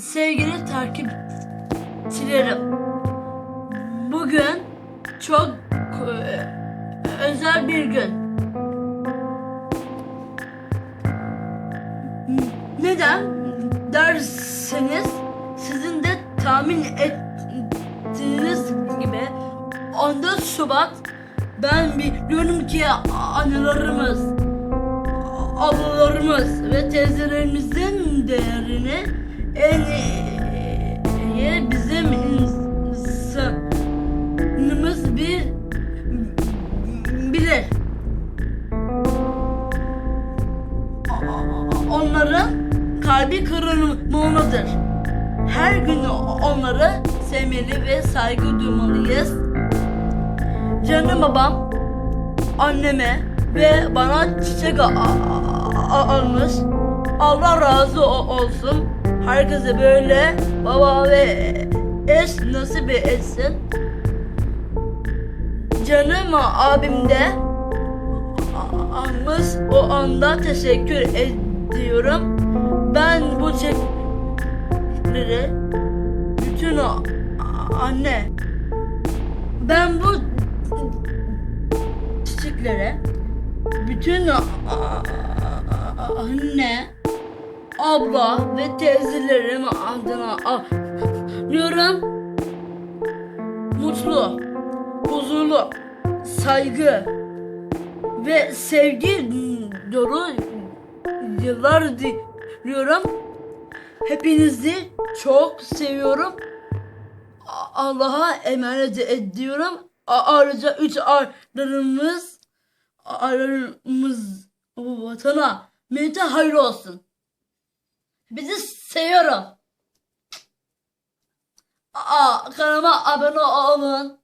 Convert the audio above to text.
sevgili takipçilerim. Bugün çok e, özel bir gün. Neden derseniz sizin de tahmin ettiğiniz gibi 14 Şubat ben biliyorum ki anılarımız, ablalarımız ve teyzelerimizin değerini en iyi bizim insanımız bir bilir. Onların kalbi kırılmalıdır. Her gün onları sevmeli ve saygı duymalıyız. Canım babam anneme ve bana çiçek almış. Allah razı olsun. Herkese böyle baba ve eş nasip etsin. Canım abim de almış o anda teşekkür ediyorum. Ben bu çiçekleri bütün o anne ben bu çiçeklere bütün anne, abla ve teyzelerim adına alıyorum. Mutlu, huzurlu, saygı ve sevgi dolu yıllar diliyorum. Hepinizi çok seviyorum. Allah'a emanet ediyorum. Ayrıca üç aylarımız aylarımız vatana millete hayırlı olsun. Bizi seviyorum. Aa, kanalıma abone olun.